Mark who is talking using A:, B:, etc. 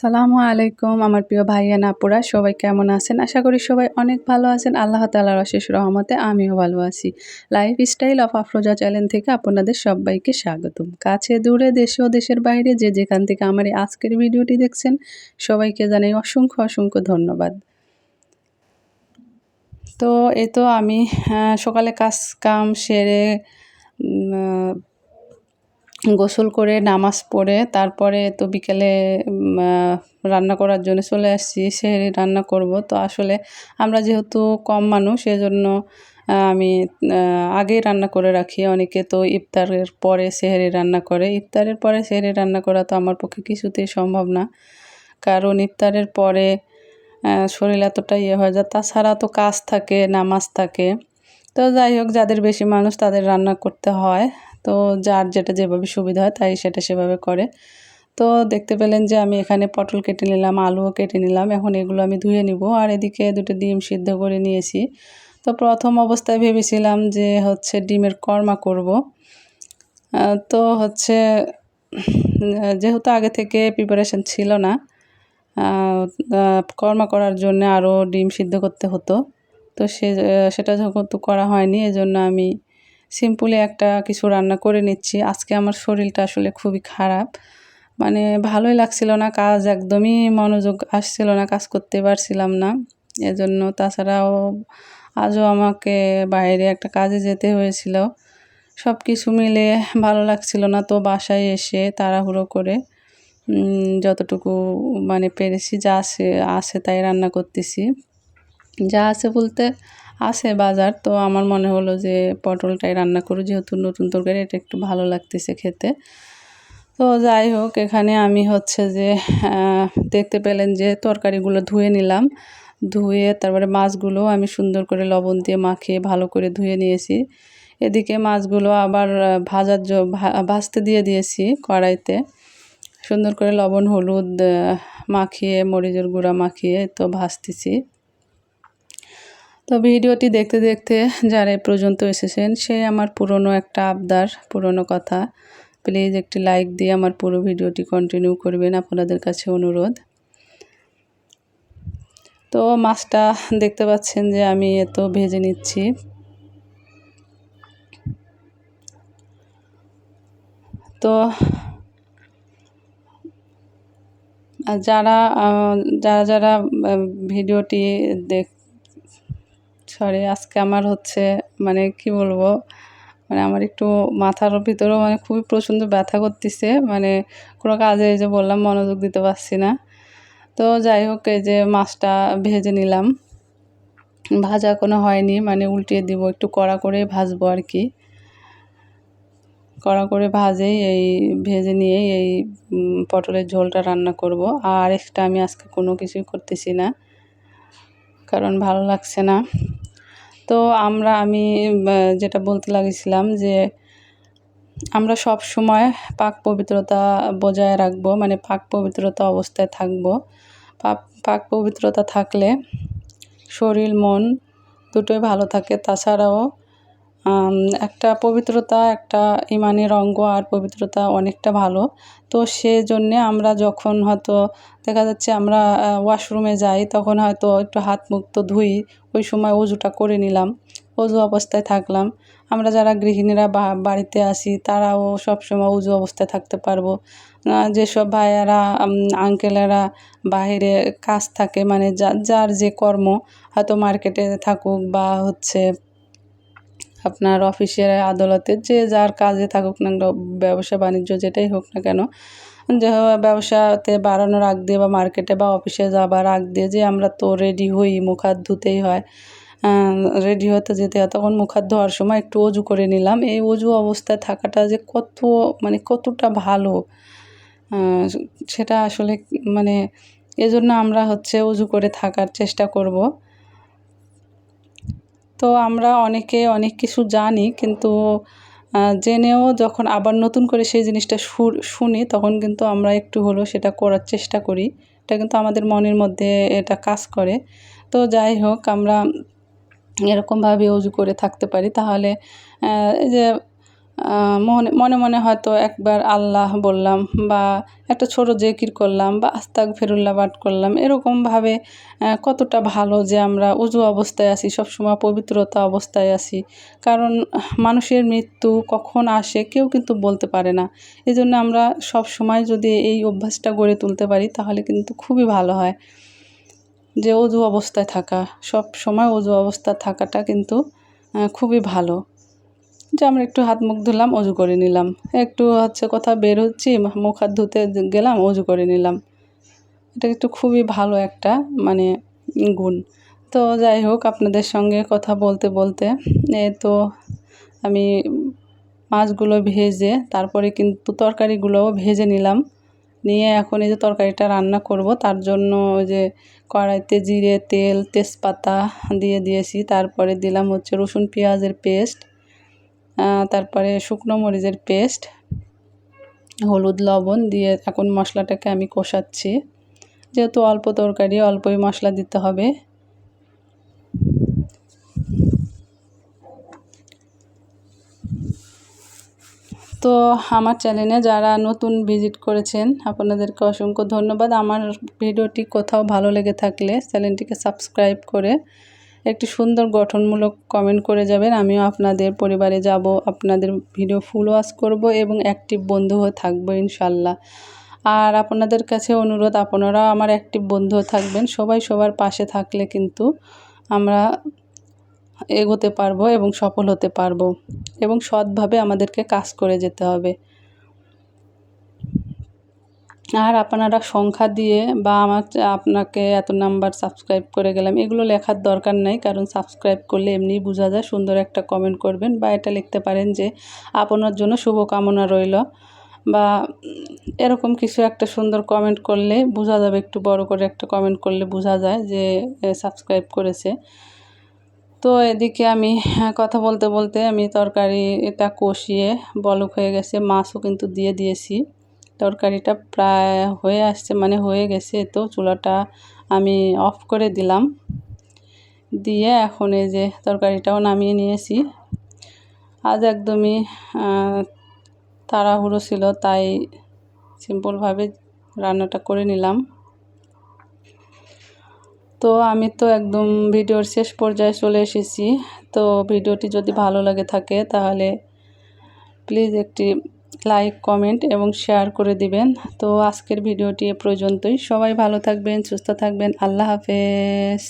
A: সালামু আলাইকুম, আমার প্রিয় ভাইয়ান আপুরা, সবাই কেমন আছেন? আশা করি সবাই অনেক ভালো আছেন। আল্লাহ তালার অশেষ রহমতে আমিও ভালো আছি। Life style of Afroza channel থেকে আপনাদের সবাইকে স্বাগতম। কাছে দূরে দেশে ও দেশের বাইরে যে যেখান থেকে আমার এই আজকের ভিডিওটি দেখছেন, সবাইকে জানাই অসংখ্য অসংখ্য ধন্যবাদ। তো এ তো আমি সকালে কাজ কাম সেরে গোসল করে নামাজ পড়ে, তারপরে তো বিকেলে রান্না করার জন্য চলে আসছি, সে রান্না করব। তো আসলে আমরা যেহেতু কম মানুষ, সেজন্য আমি আগেই রান্না করে রাখি। অনেকে তো ইফতারের পরে সেহেরি রান্না করে। ইফতারের পরে সেহেরি রান্না করা তো আমার পক্ষে কিছুতেই সম্ভব না। কারণ ইফতারের পরে শরীর এতটা ইয়ে হয়ে যায় তাছাড়া তো কাজ থাকে, নামাজ থাকে। তো যাই হোক, যাদের বেশি মানুষ তাদের রান্না করতে হয়। তো যার যেটা যেভাবে সুবিধা হয় তাই সেটা সেভাবে করে। তো দেখতে পেলেন যে আমি এখানে পটল কেটে নিলাম, আলুও কেটে নিলাম, এখন এগুলো আমি ধুয়ে নিব আর এদিকে দুটো ডিম সিদ্ধ করে নিয়েছি। তো প্রথম অবস্থায় ভেবেছিলাম যে হচ্ছে ডিমের কর্মা করব। তো হচ্ছে যেহেতু আগে থেকে প্রিপারেশান ছিল না কর্মা করার জন্য আরও ডিম সিদ্ধ করতে হতো। তো সে, সেটা যখন তো করা হয়নি, এজন্য আমি সিম্পলি একটা কিছু রান্না করে নিচ্ছি। আজকে আমার শরীরটা আসলে খুবই খারাপ। মানে ভালোই লাগছিল না, কাজ একদমই মনোযোগ আসছিল না, কাজ করতে পারছিলাম না। এজন্য তাছাড়াও আজও আমাকে বাইরে একটা কাজে যেতে হয়েছিল। সব কিছু মিলে ভালো লাগছিল না তো বাসায় এসে তাড়াহুড়ো করে। যতটুকু মানে পেরেছি যা আছে আছে তাই রান্না করতেছি। যা আছে বলতে আছে বাজার। তো আমার মনে হলো যে পটলটাই রান্না করি, যেহেতু নতুন তরকারি, এটা একটু ভালো লাগতেছে খেতে। তো যাই হোক, এখানে আমি হচ্ছে যে দেখতে পেলেন যে তরকারিগুলো ধুয়ে নিলাম। ধুয়ে তারপরে মাছগুলো আমি সুন্দর করে লবণ দিয়ে মাখিয়ে ভালো করে ধুয়ে নিয়েছি। এদিকে মাছগুলো আবার ভাজার ভাজতে দিয়ে দিয়েছি কড়াইতে। সুন্দর করে লবণ, হলুদ মাখিয়ে, মরিচের গুঁড়া মাখিয়ে তো ভাজতেছি। তো ভিডিওটি দেখতে দেখতে যারা এ পর্যন্ত এসেছেন, সে আমার পুরনো একটা আবদার, পুরনো কথা। প্লিজ একটি লাইক দিয়ে আমার পুরো ভিডিওটি কন্টিনিউ করবেন, আপনাদের কাছে অনুরোধ। তো মাছটা দেখতে পাচ্ছেন যে আমি এত ভেজে নিচ্ছি। তো যারা যারা যারা ভিডিওটি দেখ সরি আজকে আমার হচ্ছে মানে কি বলব মানে আমার একটু মাথার ভিতরেও মানে খুবই প্রচণ্ড ব্যথা করতেছে। মানে কোনো কাজে এই যে বললাম, মনোযোগ দিতে পারছি না। তো যাই হোক, এই যে মাছটা ভেজে নিলাম। ভাজা কোনো হয়নি মানে উল্টিয়ে দিব, একটু কড়া করে ভাজবো আর কি। কড়া করে ভাজেই এই ভেজে নিয়ে এই পটলের ঝোলটা রান্না করব। আর এক্সট্রা আমি আজকে কোনো কিছুই করতেছি না। কারণ ভালো লাগছে না। তো আমরা, আমি যেটা বলতে লাগেছিলাম যে আমরা সব সময় পাক পবিত্রতা বজায় রাখব মানে পাক পবিত্রতা অবস্থায় থাকব। পাক পাক পবিত্রতা থাকলে শরীর, মন দুটোই ভালো থাকে। তাছাড়াও একটা পবিত্রতা, একটা ইমানের অঙ্গ আর পবিত্রতা অনেকটা ভালো। তো সেজন্যে আমরা যখন হয়তো দেখা যাচ্ছে আমরা ওয়াশরুমে যাই, তখন হয়তো একটু হাত মুখ তো ধুই, ওই সময় উজুটা করে নিলাম, উজু অবস্থায় থাকলাম। আমরা যারা গৃহিণীরা বাড়িতে আসি, তারাও সবসময় উজু অবস্থায় থাকতে পারব। যেসব ভাইয়েরা আঙ্কেলেরা বাহিরে কাজ থাকে মানে যার যে কর্ম, হয়তো মার্কেটে থাকুক বা হচ্ছে আপনার অফিসের আদালতে যে যার কাজে থাকুক না ব্যবসা বাণিজ্য যেটাই হোক না কেন, যে ব্যবসাতে বাড়ানোর আগ দিয়ে বা মার্কেটে বা অফিসে যাবার আগ দিয়ে যে আমরা তো রেডি হই মুখ হাত ধুতেই হয় রেডি হতে যেতে হয়, তখন মুখ হাত ধোয়ার সময় একটু অজু করে নিলাম। এই অজু অবস্থায় থাকাটা যে কত মানে কতটা ভালো সেটা আসলে মানে এজন্য আমরা হচ্ছে অজু করে থাকার চেষ্টা করব। তো আমরা অনেকে অনেক কিছু জানি কিন্তু জেনেও যখন আবার নতুন করে সেই জিনিসটা শুনি তখন কিন্তু আমরা একটু হলেও সেটা করার চেষ্টা করি। এটা কিন্তু আমাদের মনের মধ্যে এটা কাজ করে। তো যাই হোক আমরা এরকমভাবে উজু করে থাকতে পারি। তাহলে এই যে মনে মনে মনে হয়তো একবার আল্লাহ বললাম বা একটা ছোট জেকির করলাম বা আস্তাক ফেরুল্লাহ পাঠ করলাম, এরকমভাবে কতটা ভালো যে আমরা উজু অবস্থায় আছি, সবসময় পবিত্রতা অবস্থায় আছি। কারণ মানুষের মৃত্যু কখন আসে কেউ কিন্তু বলতে পারে না। এই জন্য আমরা সব সময় যদি এই অভ্যাসটা গড়ে তুলতে পারি, তাহলে কিন্তু খুবই ভালো হয় যে অজু অবস্থায় থাকা। সব সময় অজু অবস্থায় থাকাটা কিন্তু খুবই ভালো। যে আমরা একটু হাত মুখ ধুলাম, অজু করে নিলাম। একটু হচ্ছে কোথাও বের হচ্ছি, মুখ হাত ধুতে গেলাম, অজু করে নিলাম। এটা একটু খুবই ভালো একটা মানে গুণ। তো যাই হোক, আপনাদের সঙ্গে কথা বলতে বলতে, এ তো আমি মাছগুলো ভেজে, তারপরে কিন্তু তরকারিগুলোও ভেজে নিলাম। নিয়ে এখন এই যে তরকারিটা রান্না করব, তার জন্য ওই যে কড়াইতে জিরে, তেল, তেজপাতা দিয়ে দিয়েছি। তারপরে দিলাম হচ্ছে রসুন পেঁয়াজের পেস্ট। তারপরে শুকনো মরিচের পেস্ট, হলুদ লবণ দিয়ে এখন মশলাটাকে আমি কষাচ্ছি। যেহেতু অল্প তরকারি, অল্পই মশলা দিতে হবে। তো আমার চ্যানেলে যারা নতুন ভিজিট করেছেন, আপনাদেরকে অসংখ্য ধন্যবাদ। আমার ভিডিওটি কোথাও ভালো লেগে থাকলে চ্যানেলটিকে সাবস্ক্রাইব করে একটি সুন্দর গঠনমূলক কমেন্ট করে যাবেন। আমিও আপনাদের পরিবারে যাব, আপনাদের ভিডিও ফুল ওয়াশ করব এবং অ্যাক্টিভ বন্ধু হয়ে থাকব ইনশাল্লাহ। আর আপনাদের কাছে অনুরোধ, আপনারাও আমার অ্যাক্টিভ বন্ধু থাকবেন। সবাই সবার পাশে থাকলে কিন্তু আমরা এগোতে পারব এবং সফল হতে পারব এবং সৎভাবে আমাদেরকে কাজ করে যেতে হবে। আর আপনারা সংখ্যা দিয়ে বা আমার আপনাকে এত নাম্বার সাবস্ক্রাইব করে গেলাম, এগুলো লেখার দরকার নাই। কারণ সাবস্ক্রাইব করলে এমনিই বোঝা যায় সুন্দর একটা কমেন্ট করবেন বা এটা লিখতে পারেন যে, আপনার জন্য শুভকামনা রইল। বা এরকম কিছু একটা সুন্দর কমেন্ট করলে বোঝা যাবে, একটু বড় করে একটা কমেন্ট করলে বোঝা যায় যে সাবস্ক্রাইব করেছে। তো এদিকে আমি কথা বলতে বলতে আমি তরকারি এটা কষিয়ে বলক হয়ে গেছে, মাছও কিন্তু দিয়ে দিয়েছি। তরকারিটা প্রায় হয়ে আসছে মানে হয়ে গেছে। তো চুলাটা আমি অফ করে দিলাম। দিয়ে এখন এই যে তরকারিটাও নামিয়ে নিয়েছি। আজ একদমই তাড়াহুড়ো ছিল, তাই সিম্পলভাবে রান্নাটা করে নিলাম। তো আমি তো একদম ভিডিওর শেষ পর্যায়ে চলে এসেছি। তো ভিডিওটি যদি ভালো লাগে থাকে, তাহলে প্লিজ একটি লাইক কমেন্ট এবং শেয়ার করে দিবেন। তো আজকের ভিডিওটি এ পর্যন্তই। সবাই ভালো থাকবেন, সুস্থ থাকবেন। আল্লাহ হাফেজ।